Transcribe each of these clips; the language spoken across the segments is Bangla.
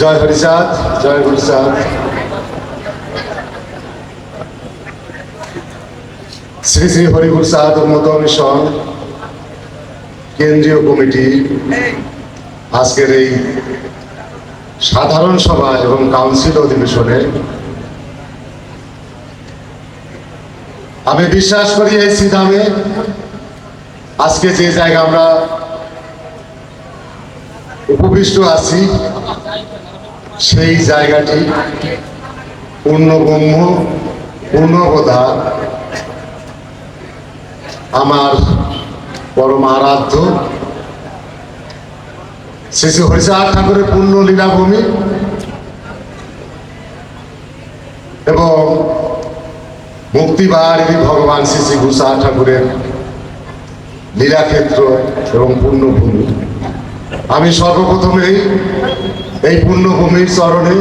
জয় হরিচাঁদ জয় হরিচাঁদ শ্রী শ্রী হরিপ্রসাদ উন্নত মিশন কেন্দ্রীয় কমিটি, আজকের এই সাধারণ সভা এবং কাউন্সিল অধিবেশনে আমি বিশ্বাস করি এই সিধামে আজকে যে জায়গা আমরা উপবিষ্ট আছি, সেই জায়গাটি পূর্ণব্রহ্ম পূর্ণবোধা আমার পরম আরাধ্য শ্রী হরিচাঁদ ঠাকুরের পূর্ণ লীলাভূমি। এবং মুক্তিবাহিনী ভগবান শ্রী শ্রী ঘোষা ঠাকুরের লীলাক্ষেত্র এবং পূর্ণভূমি। সর্বপ্রথমেই এই পূর্ণভূমির চরণে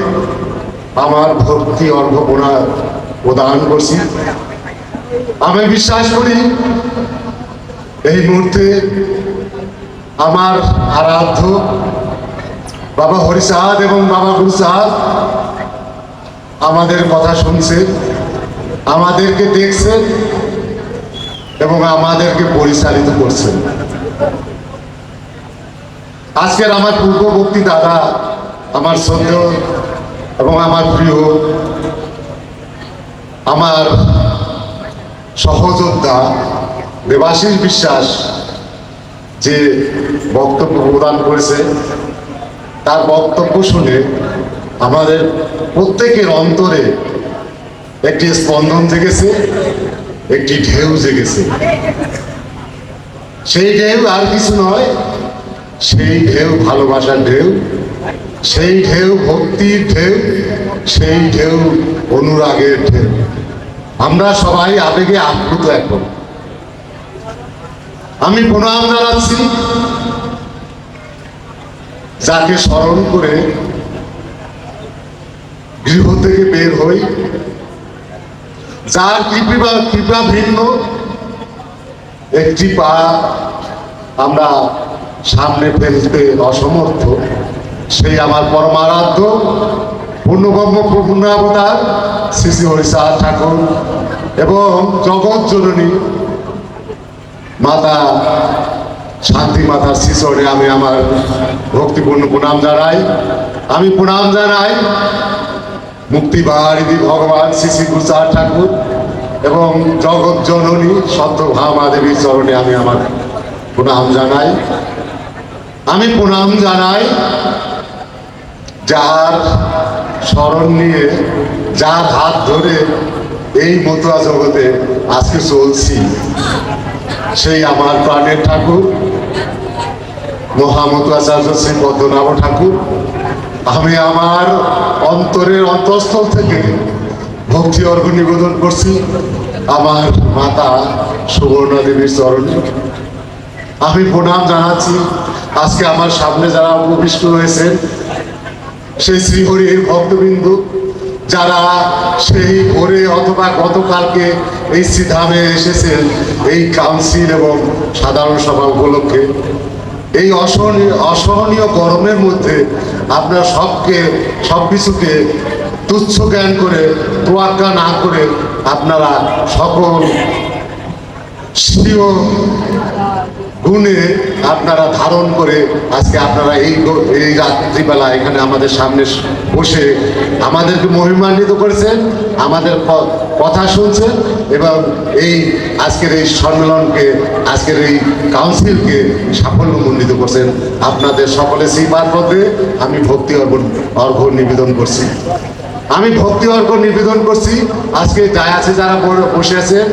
আমার ভক্তি অর্ঘপনা প্রদান করছি। আমি বিশ্বাস করি এই মুহূর্তে আমার আরাধ্য বাবা হরিসাদ এবং বাবা গুরুসাদ আমাদের কথা শুনছে, আমাদেরকে দেখছেন এবং আমাদেরকে পরিচালিত করছেন আজকের আমার পূর্ববর্তী দাদা, আমার শ্রদ্ধেয় এবং আমার প্রিয়, আমার সহযোদ্ধা দেবাশিস বিশ্বাস, যে বক্তব্য প্রদান করেছে, তার বক্তব্য শুনে আমাদের প্রত্যেকের অন্তরে একটি স্পন্দন জেগেছে, একটি ঢেউ জেগেছে। সেই ঢেউ আর কিছু নয় সেই ঢেউ ভালোবাসার ঢেউ, সেই ঢেউ ভক্তির ঢেউ, সেই ঢেউ অনুরাগের ঢেউ। আমরা সবাই আবেগে আপ্লুত এখন। আমি প্রণাম জানাচ্ছি যাকে স্মরণ করে গৃহ থেকে বের হই। যার কৃপা কৃপা ভিন্ন, একটি পা আমরা সামনে ফেলতে অসমর্থ, সেই আমার পরমারাধ্য পূর্ণব্রহ্ম, পূর্ণাবতার, শ্রী শ্রী হরিচাঁদ ঠাকুর এবং জগৎ জননী মাতা শান্তি মাতার শিশরে আমি আমার ভক্তিপূর্ণ প্রণাম জানাই। আমি প্রণাম জানাই মুক্তিবারিধি ভগবান শ্রী শ্রী গুরুচাঁদ ঠাকুর এবং জগৎ জননী সত্যভামা দেবীর চরণে আমি আমার প্রণাম জানাই। আমি প্রণাম জানাই যার স্মরণ নিয়ে, যার হাত ধরে এই মতুয়া জগতে আজকে চলছি। সেই আমার প্রাণের ঠাকুর মহামতু আচার্য শ্রী পদ্মনাভ ঠাকুর। আমি আমার অন্তরের অন্তঃস্থল থেকে ভক্তি অর্ঘ নিবেদন করছি আমার মাতা সুবর্ণা দেবীর চরণে। আমি প্রণাম জানাচ্ছি আজকে আমার সামনে যারা উপবিষ্ট হয়েছেন সেই শ্রীহরির ভক্তবিন্দু, যারা সেই ভোরে অথবা গতকালকে এই শ্রীধামে এসেছেন, এই কাউন্সিল এবং সাধারণ সভা উপলক্ষে, এই অসহনীয় অসহনীয় গরমের মধ্যে আপনার সবকে, সব কিছুকে তুচ্ছ জ্ঞান করে, তোয়াক্কা না করে আপনারা সকল স্বীয় গুণে আপনারা ধারণ করে আজকে আপনারা এই এই রাত্রিবেলা এখানে আমাদের সামনে বসে আমাদেরকে মহিমান্বিত করেছেন, আমাদের কথা শুনছেন এবং এই আজকের এই সম্মেলনকে, আজকের এই কাউন্সিলকে সাফল্য সাফল্যমণ্ডিত করছেন। আপনাদের সকলে সেই পদে আমি ভক্তি অর্পণ অর্ঘ নিবেদন করছি। আমি ভক্তি অর্ঘ নিবেদন করছি। আজকে যাই আছে, যারা বসে আছেন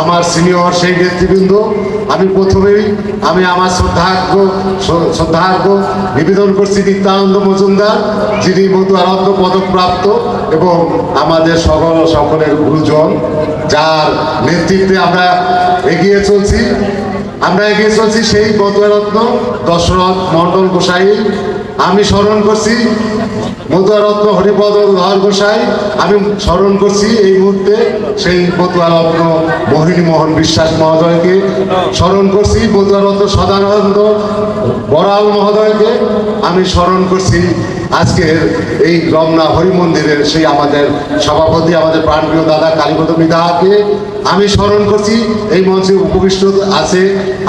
আমার সিনিয়র সেই নেতৃবৃন্দ, আমি প্রথমেই, আমি আমার শ্রদ্ধার্ঘ, শ্র- শ্রদ্ধার্ঘ নিবেদন করছি নিত্যানন্দ মজুমদার, যিনি মতুয়ারত্ন পদকপ্রাপ্ত এবং আমাদের সকল সকলের গুরুজন, যার নেতৃত্বে আমরা এগিয়ে চলছি। আমরা এগিয়ে চলছি সেই মতুয়ারত্ন দশরথ মণ্ডল গোসাই আমি স্মরণ করছি মতুয়ারত্ন হরিপদ ধর গোসাই, আমি স্মরণ করছি এই মুহূর্তে সেই মতুয়ারত্ন মোহিনী মোহন বিশ্বাস মহোদয়কে। স্মরণ করছি মতুয়ারত্ন সদানন্দ বড়াল মহোদয়কে। আমি স্মরণ করছি আজকের এই রমনা হরি মন্দিরের সেই আমাদের সভাপতি, আমাদের প্রাণপ্রিয় দাদা কালীপদ মৃধাকে আমি স্মরণ করছি। এই মঞ্চে উপবিষ্ট আছে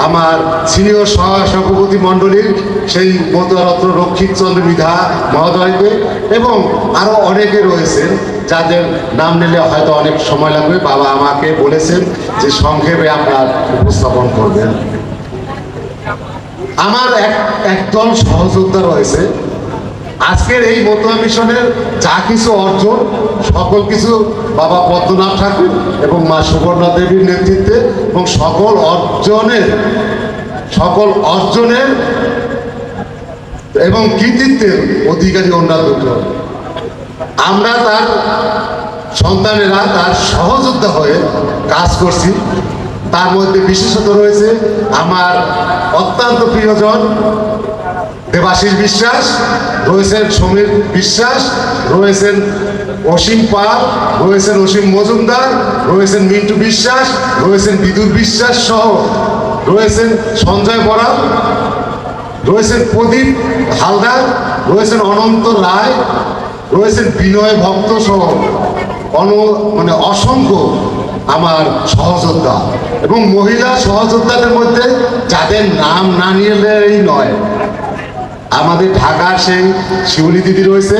আমার সিনিয়র সহ সভাপতি মণ্ডলীর সেই মতুয়ারত্ন রক্ষিত চন্দ্র মৃধা মহোদয়কে এবং আরও অনেকে রয়েছেন যাদের নাম নিলে হয়তো অনেক সময় লাগবে। বাবা আমাকে বলেছেন যে সংক্ষেপে আপনার উপস্থাপন করবেন। আমার এক একদল সহযোদ্ধা রয়েছে। আজকের এই মতুয়া মিশনের যা কিছু অর্জন, সকল কিছু বাবা পদ্মনাথ ঠাকুর এবং মা সুবর্ণা দেবীর নেতৃত্বে এবং সকল অর্জনের সকল অর্জনের এবং কৃতিত্বের অধিকারী ওনারা দুটো। আমরা তার সন্তানেরা, তার সহযোদ্ধা হয়ে কাজ করছি। তার মধ্যে বিশেষত রয়েছে, আমার অত্যন্ত প্রিয়জন দেবাশিস বিশ্বাস, রয়েছেন সমীর বিশ্বাস, রয়েছেন অসীম পাল, রয়েছেন অসীম মজুমদার, রয়েছেন মিন্টু বিশ্বাস, রয়েছেন বিদুর বিশ্বাস সহ রয়েছেন সঞ্জয় বরা রয়েছেন প্রদীপ হালদার, রয়েছেন অনন্ত রায়, রয়েছেন বিনয় ভক্ত সহ অন মানে অসংখ্য আমার সহযোদ্ধা এবং মহিলা সহযোদ্ধাদের মধ্যে যাদের নাম না নিলেই নয়। আমাদের ঢাকার সেই শিউলি দিদি রয়েছে,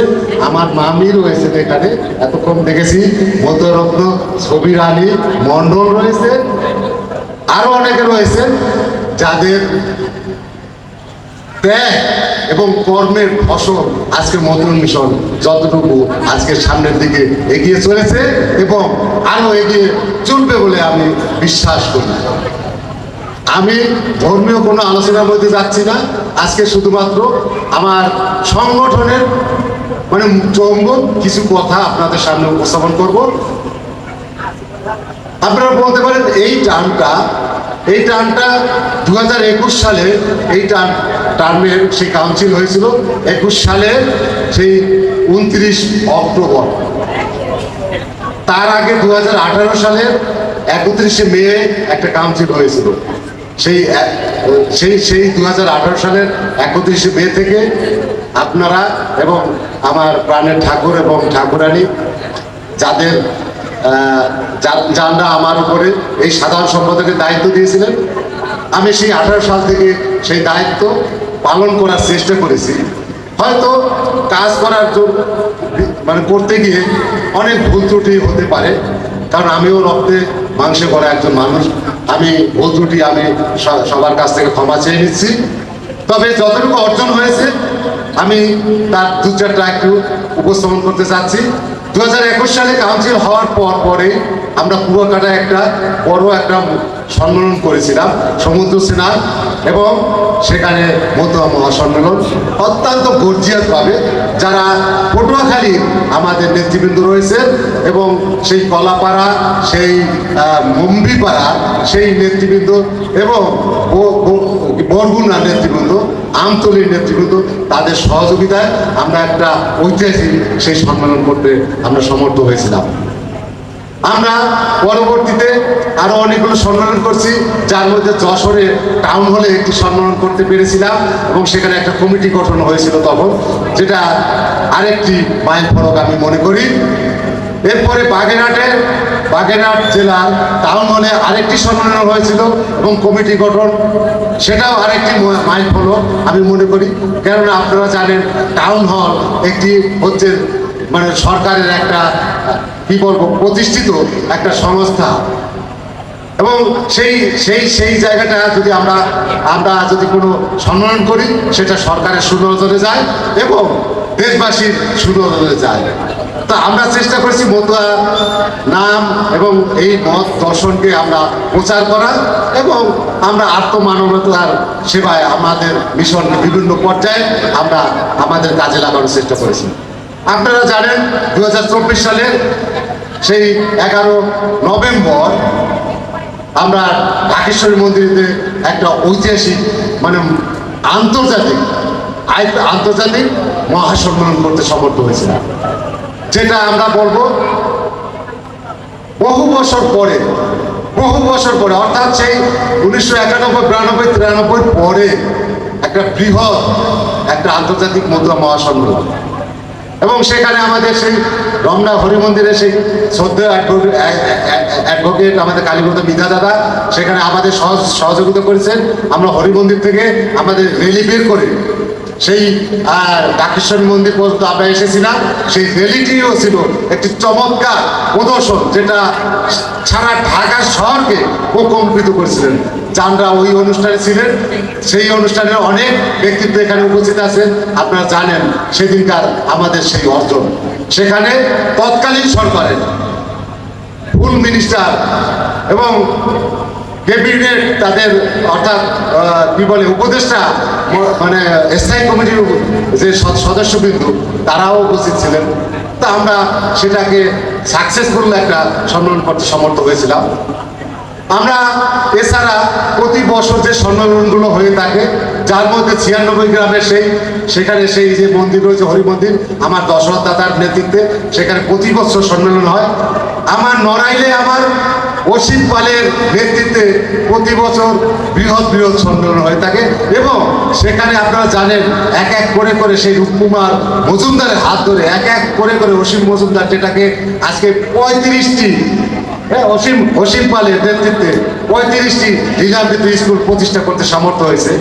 আমার মামি রয়েছে এখানে। এতক্ষণ দেখেছি মধ্যরত্ন ছবির আলী মণ্ডল রয়েছে, আরও অনেকে রয়েছে যাদের ত্যাগ এবং কর্মের ফসল আজকে মতন মিশন যতটুকু আজকে সামনের দিকে এগিয়ে চলেছে এবং আরও এগিয়ে চলবে বলে আমি বিশ্বাস করি। আমি ধর্মীয় কোনো আলোচনার মধ্যে যাচ্ছি না। আজকে শুধুমাত্র আমার সংগঠনের মানে চৌম্বক কিছু কথা আপনাদের সামনে উপস্থাপন করব। আপনারা বলতে পারেন এই টার্মটা এই টার্মটা দু হাজার একুশ সালে এই টার্ম টার্মের সেই কাউন্সিল হয়েছিল। একুশ সালে সেই উনত্রিশ অক্টোবর। তার আগে দু হাজার আঠারো সালের একত্রিশে মে একটা কাউন্সিল হয়েছিল। সেই সেই সেই দু হাজার আঠারো সালের একত্রিশে মে থেকে আপনারা এবং আমার প্রাণের ঠাকুর এবং ঠাকুরানী, যাদের যারা আমার উপরে এই সাধারণ সম্পাদকের দায়িত্ব দিয়েছিলেন, আমি সেই আঠারো সাল থেকে সেই দায়িত্ব পালন করার চেষ্টা করেছি। হয়তো কাজ করার মানে করতে গিয়ে অনেক ভুল ত্রুটি হতে পারে, কারণ আমিও রক্তে মাংসে করা একজন মানুষ। আমি ভুল ত্রুটি, আমি সবার কাছ থেকে ক্ষমা চেয়ে নিচ্ছি। তবে যতটুকু অর্জন হয়েছে, আমি তার দু চারটা একটু উপস্থাপন করতে চাচ্ছি। দু হাজার একুশ সালে কাউন্সিল হওয়ার পর পরে আমরা কুয়াকাটা একটা বড় একটা সম্মেলন করেছিলাম, সমুদ্র সেনার এবং সেখানে মতুয়া মহাসম্মেলন অত্যন্ত গর্জিয়াসভাবে যারা পটুয়াখালী আমাদের নেতৃবৃন্দ রয়েছে এবং সেই কলাপাড়া, সেই মুম্বিপাড়া, সেই নেতৃবৃন্দ এবং ব- ব- নেতৃবৃন্দ, আমতলির নেতৃবৃন্দ, তাদের সহযোগিতায় আমরা একটা ঐতিহাসিক সেই সম্মেলন করতে আমরা সমর্থ হয়েছিলাম। আমরা পরবর্তীতে আরও অনেকগুলো সম্মেলন করছি, যার মধ্যে যশোরে টাউন হলে একটি সম্মেলন করতে পেরেছিলাম এবং সেখানে একটা কমিটি গঠন হয়েছিল তখন, যেটা আরেকটি মাইল ফলক আমি মনে করি। এরপরে বাগেরহাটে, বাগেরহাট জেলার টাউন হলে আরেকটি সম্মেলন হয়েছিল এবং কমিটি গঠন, সেটাও আরেকটি মাইল ফলক আমি মনে করি। কেননা আপনারা জানেন টাউন হল একটি হচ্ছে মানে সরকারের একটা কি বলব প্রতিষ্ঠিত একটা সংস্থা। এবং সেই সেই সেই জায়গাটা যদি আমরা আমরা যদি কোনো সম্মান করি, সেটা সরকারের সুনজরে যায় এবং দেশবাসীর সুনজরে যায়। তা আমরা চেষ্টা করছি মতুয়া নাম এবং এই মত দর্শনকে আমরা প্রচার করা এবং আমরা আত্মমানবতার সেবায় আমাদের মিশন বিভিন্ন পর্যায়ে আমরা আমাদের কাজে লাগানোর চেষ্টা করেছি। আপনারা জানেন দু সালের সেই এগারো নভেম্বর আমরা ঢাকেশ্বরী মন্দিরেতে একটা ঐতিহাসিক মানে আন্তর্জাতিক আন্তর্জাতিক মহাসম্মেলন করতে সমর্থ হয়েছিলাম। যেটা আমরা বলব বহু বছর পরে, বহু বছর পরে, অর্থাৎ সেই উনিশশো একানব্বই, বিরানব্বই, তিরানব্বই পরে একটা বৃহৎ একটা আন্তর্জাতিক মুদ্রা মহাসম্মেলন। এবং সেখানে আমাদের সেই রমনা হরি মন্দিরে সেই শ্রদ্ধা অ্যাডভোকেট আমাদের কালীপদ বিধা দাদা, সেখানে আমাদের সহযোগিতা করেছেন। আমরা হরি মন্দির থেকে আমাদের রেলি বের করে সেই ডাকেশ্বরী মন্দির পর্যন্ত আমরা এসেছিলাম সেই রেলিটিও ছিল একটি চমৎকার প্রদর্শন, যেটা সারা ঢাকা শহরকে প্রকম্পিত করেছিলেন। যানরা ওই অনুষ্ঠানে ছিলেন, সেই অনুষ্ঠানে অনেক ব্যক্তিত্ব এখানে উপস্থিত আছেন, আপনারা জানেন সেদিনকার আমাদের সেই অর্জন। সেখানে তৎকালীন সরকারের ফুল মিনিস্টার এবং ক্যাবিনেট তাদের, অর্থাৎ কি বলে, উপদেষ্টা মানে স্থায়ী কমিটির যে সদস্যবৃন্দ, তারাও উপস্থিত ছিলেন। তা আমরা সেটাকে সাকসেসফুল একটা সম্মেলন করতে সমর্থ হয়েছিলাম। আমরা এছাড়া প্রতি বছর যে সম্মেলনগুলো হয়ে থাকে, যার মধ্যে ছিয়ানব্বই গ্রামের সেই, সেখানে সেই যে মন্দির রয়েছে, হরি মন্দির, আমার দশরথ দাদার নেতৃত্বে, সেখানে প্রতি বছর সম্মেলন হয়। আমার নড়াইলে আমার অসিত পালের নেতৃত্বে প্রতি বছর বৃহৎ বৃহৎ সম্মেলন হয়ে থাকে এবং সেখানে আপনারা জানেন, এক এক করে করে সেই রূপকুমার মজুমদারের হাত ধরে, এক এক করে করে অসীম মজুমদার যেটাকে আজকে পঁয়ত্রিশটি হ্যাঁ অসীম অসীম পালের নেতৃত্বে পঁয়ত্রিশটি লীলামৃত স্কুল প্রতিষ্ঠা করতে সামর্থ্য হয়েছে,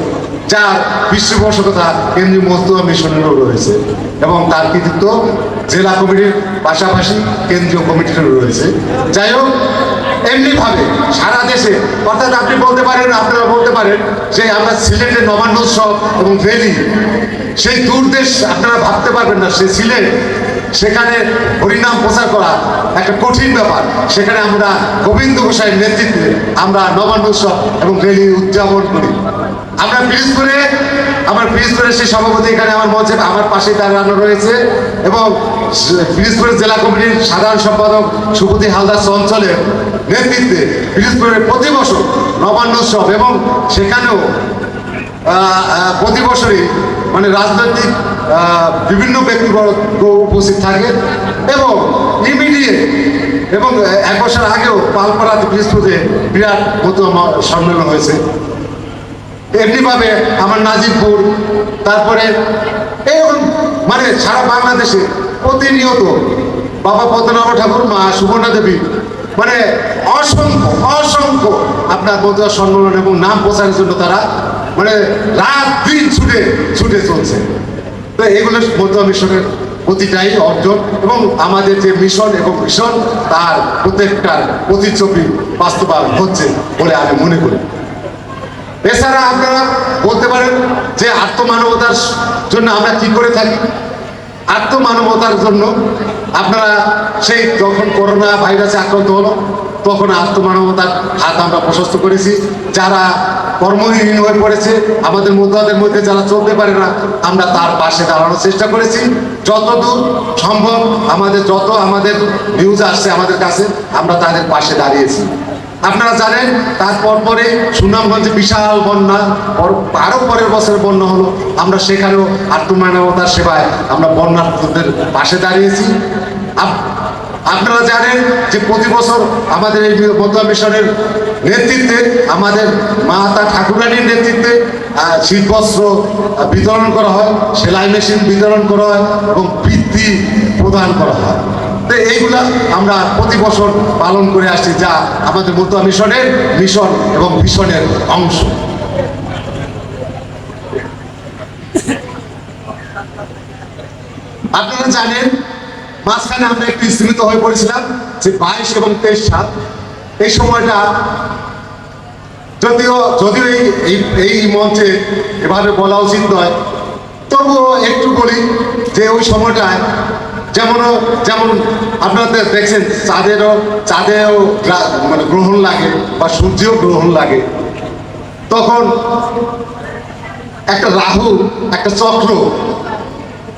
যার পৃষ্ঠপোষকতা কেন্দ্রীয় মজদুয়া মিশনেরও রয়েছে এবং তার কৃতিত্ব জেলা কমিটির পাশাপাশি কেন্দ্রীয় কমিটিরও রয়েছে। যাই হোক এমনিভাবে সারা দেশে, অর্থাৎ আপনি বলতে পারেন, আপনারা বলতে পারেন যে আমরা সিলেটের নবান্ন উৎসব এবং ভেলি, সেই দূর দেশ আপনারা ভাবতে পারবেন না সে সিলেট, সেখানে হরিনাম প্রচার করা একটা কঠিন ব্যাপার। সেখানে আমরা গোবিন্দ গোসাইয়ের নেতৃত্বে আমরা নবান্ন উৎসব এবং রেলি উদযাপন করি। আমরা পিরিজপুরে আমার পিরিজপুরের সেই সভাপতি এখানে আমার মঞ্চে, আমার পাশে দাঁড়ানো রয়েছে এবং পিরিজপুরের জেলা কমিটির সাধারণ সম্পাদক সুপতি হালদার অঞ্চলের নেতৃত্বে পিরিজপুরের প্রতি বছর নবান্ন উৎসব এবং সেখানেও প্রতি বছরই মানে রাজনৈতিক বিভিন্ন ব্যক্তিবর্গ উপস্থিত থাকে এবং ইমিডিয়েট এবং এক বছর আগেও পালপাড়াতে বৃহস্পতি বিরাট মতো সম্মেলন হয়েছে। এমনিভাবে আমার নাজিরপুর, তারপরে এরকম মানে সারা বাংলাদেশে প্রতিনিয়ত বাবা পদ্মনাভ ঠাকুর, মা সুবর্ণা দেবী মানে অসংখ্য অসংখ্য আপনার মধ্যে সম্মেলন এবং নাম প্রচারের জন্য তারা মানে রাত দিন ছুটে ছুটে চলছে। তো এগুলো মধ্য মিশনের প্রতিটাই অর্জন এবং আমাদের যে মিশন এবং মিশন, তার প্রত্যেকটার প্রতিচ্ছবি বাস্তবায়ন হচ্ছে বলে আমি মনে করি। এছাড়া আপনারা বলতে পারেন যে আত্মমানবতার জন্য আমরা কি করে থাকি? আত্মমানবতার জন্য আপনারা সেই যখন করোনা ভাইরাসে আক্রান্ত হলো, তখন আত্মমানবতার হাত আমরা প্রশস্ত করেছি। যারা কর্মহীন হয়ে পড়েছে, আমাদের মধ্যদের মধ্যে যারা চলতে পারে না, আমরা তার পাশে দাঁড়ানোর চেষ্টা করেছি। যতদূর সম্ভব আমাদের, যত আমাদের নিউজ আসছে আমাদের কাছে, আমরা তাদের পাশে দাঁড়িয়েছি। আপনারা জানেন তারপর পরে সুনামগঞ্জে বিশাল বন্যা, পর- আরও পরের বছর বন্যা হলো। আমরা সেখানেও আত্মমানবতার সেবায় আমরা বন্যার্থদের পাশে দাঁড়িয়েছি। আপনারা জানেন যে প্রতি বছর আমাদের এই মধ্যা মিশনের নেতৃত্বে, আমাদের মাতা ঠাকুরানির নেতৃত্বে শীতবস্ত্র বিতরণ করা হয়, সেলাই মেশিন বিতরণ করা হয় এবং বৃদ্ধি প্রদান করা হয়। তো এইগুলা আমরা প্রতি বছর পালন করে আসছি, যা আমাদের মতুয়া মিশনের মিশন এবং মিশনের অংশ। আপনারা জানেন, মাঝখানে আমরা একটু স্থিমিত হয়ে পড়েছিলাম যে বাইশ এবং তেইশ সাল, এই সময়টা যদিও যদিও এই, এই- এই মঞ্চে এভাবে বলা উচিত নয়, তবুও একটু বলি যে ওই সময়টায় যেমন যেমন আপনারা দে- দেখছেন, চাঁদেরও, চাঁদেও মানে গ্রহণ লাগে বা সূর্যেও গ্রহণ লাগে। তখন একটা রাহু, একটা চক্র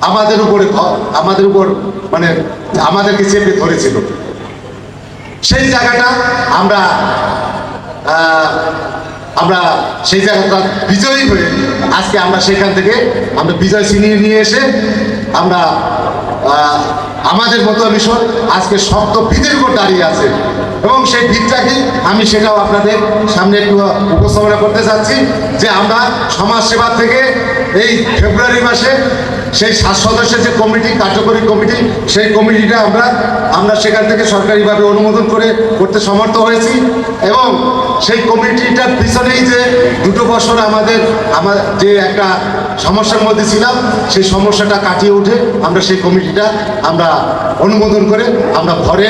আমাদের উপরে আমাদের উপর মানে আমাদেরকে চেপে ধরেছিল। সেই জায়গাটা আমরা আমরা সেই জায়গাটা বিজয়ী হয়ে আজকে আমরা সেখান থেকে আমরা বিজয় ছিনিয়ে নিয়ে এসে আমরা আমাদের মতো মিশন আজকে শক্ত ভিতের উপর দাঁড়িয়ে আছে। এবং সেই ভিতটাকে আমি সেটাও আপনাদের সামনে একটু উপস্থাপনা করতে চাচ্ছি যে আমরা সমাজ সেবা থেকে এই ফেব্রুয়ারি মাসে সেই সাত সদস্যের যে কমিটি, কার্যকরী কমিটি, সেই কমিটিটা আমরা আমরা সেখান থেকে সরকারিভাবে অনুমোদন করে করতে সমর্থ হয়েছি। এবং সেই কমিটিটার পিছনেই যে দুটো বছর আমাদের, আমার যে একটা সমস্যার মধ্যে ছিলাম, সেই সমস্যাটা কাটিয়ে উঠে আমরা সেই কমিটিটা আমরা অনুমোদন করে আমরা ঘরে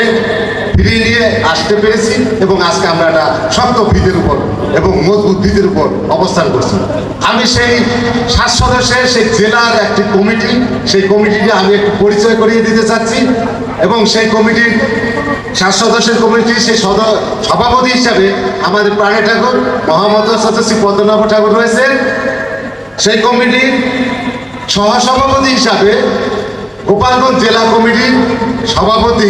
ফিরিয়ে নিয়ে আসতে পেরেছি এবং আজকে আমরা একটা শক্ত ভিতের উপর এবং মজবুত ভিতের উপর অবস্থান করছি। আমি সেই সাত সদস্যের সেই জেলার একটি কমিটি, সেই কমিটিকে আমি একটু পরিচয় করিয়ে দিতে চাচ্ছি এবং সেই কমিটির সাত সদস্যের কমিটির সেই সভাপতি হিসাবে আমাদের প্রাণী ঠাকুর, মহামত সদস্য পদ্মনাভ ঠাকুর রয়েছেন। সেই কমিটির সহসভাপতি হিসাবে গোপালগঞ্জ জেলা কমিটির সভাপতি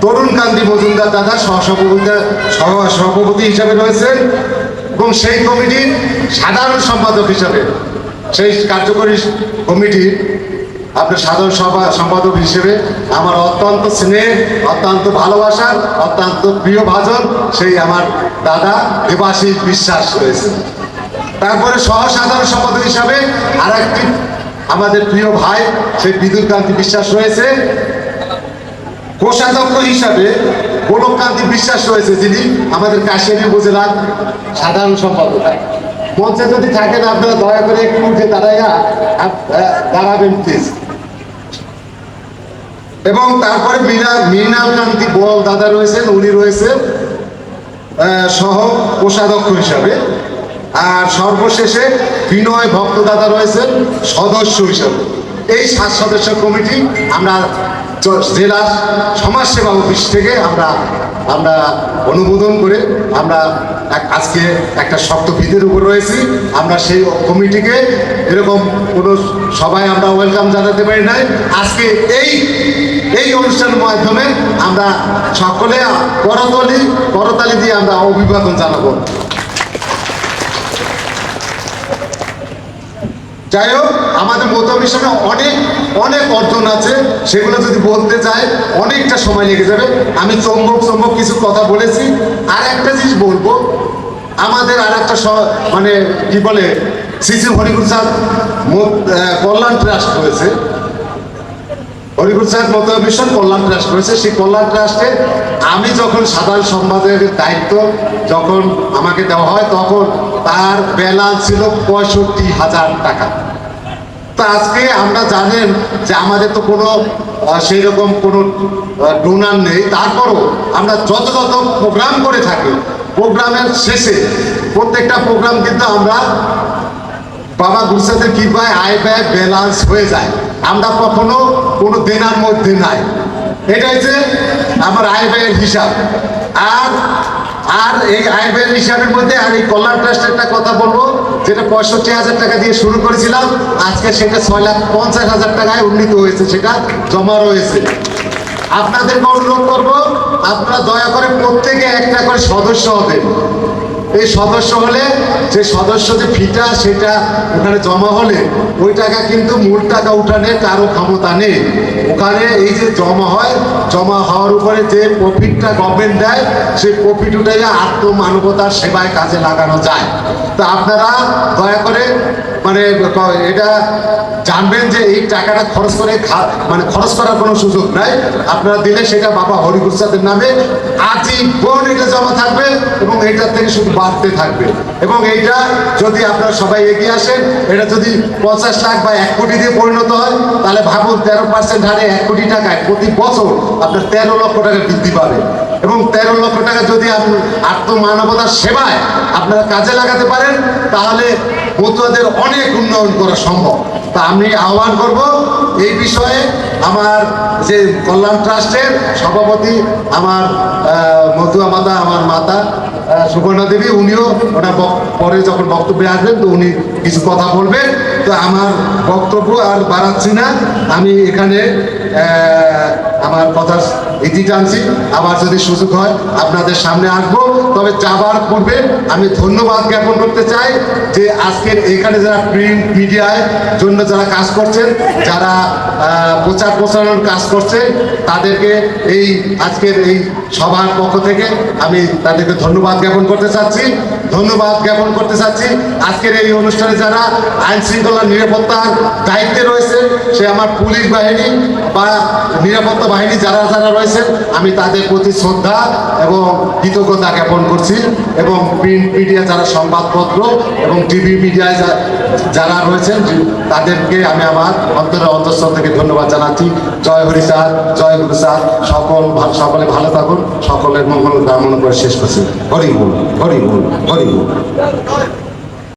তরুণ কান্তি মজুমদার দাদা সহসভাপতি সহ- সভাপতি হিসাবে রয়েছেন এবং সেই কমিটির সাধারণ সম্পাদক হিসাবে সেই কার্যকরী কমিটির আপনার সাধারণ সভা সম্পাদক হিসেবে আমার অত্যন্ত স্নেহ, অত্যন্ত ভালোবাসার অত্যন্ত প্রিয় ভাজন, সেই আমার দাদা দেবাশিস বিশ্বাস রয়েছে তারপরে সহ সাধারণ সম্পাদক হিসাবে আর একটি আমাদের প্রিয় ভাই, সেই বিদ্যুৎ কান্তি বিশ্বাস রয়েছে। কোষাধ্যক্ষ হিসাবে গোলককান্তি বিশ্বাস রয়েছে যিনি আমাদের কাশিয়ারি উপজেলার সাধারণ সম্পাদক। মঞ্চে যদি থাকেন, আপনারা দয়া করে একটু উঠে দাঁড়াইয়া দাঁড়াবেন প্লিজ এবং তারপরে মীনা মৃণাল কান্তি বল দাদা রয়েছেন, উনি রয়েছেন সহ কোষাধ্যক্ষ হিসাবে। আর সর্বশেষে বিনয় ভক্তদাতা রয়েছেন সদস্য হিসাবে। এই সাত সদস্য কমিটি আমরা জেলা সমাজসেবা অফিস থেকে আমরা আমরা অনুমোদন করে আমরা আজকে একটা শক্ত ভিতের উপর রয়েছি। আমরা সেই কমিটিকে এরকম কোনো সবাই আমরা ওয়েলকাম জানাতে পারি নাই। আজকে এই এই অনুষ্ঠানের মাধ্যমে আমরা সকলে করতালি করতালি দিয়ে আমরা অভিবাদন জানাব। যাই হোক আমাদের মতো মিশনে অনেক অনেক অর্জন আছে। সেগুলো যদি বলতে যাই অনেকটা সময় লেগে যাবে। আমি চম্বক চম্বক কিছু কথা বলেছি। আর একটা জিনিস বলব আমাদের আর একটা মানে কি বলে শ্রী মো- আহ, কল্যাণ ট্রাস্ট রয়েছে হরিপ্রসাদ মতো মিশন কল্যাণ ট্রাস্ট রয়েছে সেই কল্যাণ ট্রাস্টে আমি যখন সাধারণ সম্পাদকের দায়িত্ব যখন আমাকে দেওয়া হয় তখন তার ব্যালান্স ছিল পঁয়ষট্টি হাজার টাকা। তো আজকে আমরা জানেন যে আমাদের তো কোনো সেই রকম কোনো ডোনার নেই। তারপরও আমরা যত যত প্রোগ্রাম করে থাকি, প্রোগ্রামের শেষে প্রত্যেকটা প্রোগ্রাম কিন্তু আমরা বাবা গুরসাদের কৃপায় আয় ব্যয় ব্যালান্স হয়ে যায়। আমরা কখনো কোনো দেনার মধ্যে নাই। এটা হচ্ছে আমার আয় ব্যয়ের হিসাব। আর আর এই ব্যয়ের হিসাবের মধ্যে আর এই কল্যাণ ট্রাস্টের একটা কথা বলব, যেটা পঁয়ষট্টি হাজার টাকা দিয়ে শুরু করেছিলাম, আজকে সেটা ছয় লাখ পঞ্চাশ হাজার টাকায় উন্নীত হয়েছে, সেটা জমা রয়েছে। আপনাদেরকে অনুরোধ করব, আপনারা দয়া করে প্রত্যেকে একটা করে সদস্য হবেন। এই সদস্য হলে যে সদস্য যে ফিটা সেটা ওখানে জমা হলে ওই টাকা কিন্তু মূল টাকা উঠানে কারও ক্ষমতা নেই। ওখানে এই যে জমা হয়, জমা হওয়ার উপরে যে প্রফিটটা গভর্নমেন্ট দেয়, সেই প্রফিট উঠে আত্মমানবতার সেবায় কাজে লাগানো যায়। তা আপনারা দয়া করে মানে এটা জানবেন যে এই টাকাটা খরচ করে মানে খরচ করার কোনো সুযোগ নাই। আপনারা দিলে সেটা বাবা হরিপ্রসাদের নামে আজীবন এটা জমা থাকবে এবং এইটার থেকে শুধু বাড়তে থাকবে। এবং এইটা যদি আপনারা সবাই এগিয়ে আসেন, এটা যদি পঞ্চাশ লাখ বা এক কোটি দিয়ে পরিণত হয়, তাহলে ভাবুন তেরো পার্সেন্ট হারে এক কোটি টাকায় প্রতি বছর আপনার তেরো লক্ষ টাকা বৃদ্ধি পাবে। এবং তেরো লক্ষ টাকা যদি আপনি আত্মমানবতার সেবায় আপনারা কাজে লাগাতে পারেন, তাহলে মতুয়াদের অনেক উন্নয়ন করা সম্ভব। তা আমি আহ্বান করব, এই বিষয়ে আমার যে কল্যাণ ট্রাস্টের সভাপতি আমার মতুয়া মাতা আমার মাতা সুবর্ণা দেবী, উনিও বক- পরে যখন বক্তব্যে আসবেন তো উনি কিছু কথা বলবেন। তো আমার বক্তব্য আর বাড়াচ্ছি না। আমি এখানে আমার কথা ইতি টানছি আবার যদি সুযোগ হয়, আপনাদের সামনে আসব। তবে যাবার পূর্বে আমি ধন্যবাদ জ্ঞাপন করতে চাই যে আজকের এখানে যারা প্রিন্ট মিডিয়ায় জন্য যারা কাজ করছেন, যারা প্রচার প্রচারণার কাজ করছে, তাদেরকে এই আজকের এই সভার পক্ষ থেকে আমি তাদেরকে ধন্যবাদ জ্ঞাপন করতে চাচ্ছি। ধন্যবাদ জ্ঞাপন করতে চাচ্ছি। আজকের এই অনুষ্ঠানে যারা আইন শৃঙ্খলা নিরাপত্তার দায়িত্বে রয়েছে, সে আমার পুলিশ বাহিনী বা নিরাপত্তা বাহিনী যারা যারা রয়েছেন আমি তাদের প্রতি শ্রদ্ধা এবং কৃতজ্ঞতা জ্ঞাপন করছি এবং প্রিন্ট মিডিয়া যারা সংবাদপত্র এবং টিভি মিডিয়ায় যারা রয়েছেন তাদেরকে আমি আমার অন্তরের অন্তঃস্থল থেকে ধন্যবাদ জানাচ্ছি। জয় হরি স্যার, জয় গুরু স্যার, সকল সকলে ভালো থাকুন, সকলের মঙ্গল কামনা করে শেষ করছি। হরি বল হরি বল হরি বল।